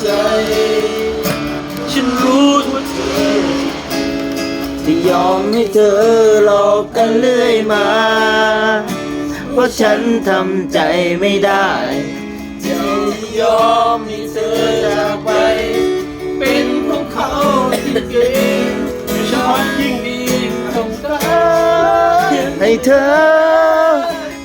ใจ ฉันรู้ว่าเธอที่ยอมให้เธอหลอกกันเรื่อยมา เพราะฉันทำใจไม่ได้จะยอมให้เธอจากไป เป็นของเขาที่เก่งฉันยิ่งดีต้องการให้เธอ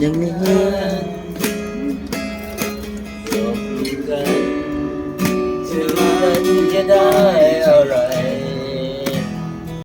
อย่างนี้จะรันจะได้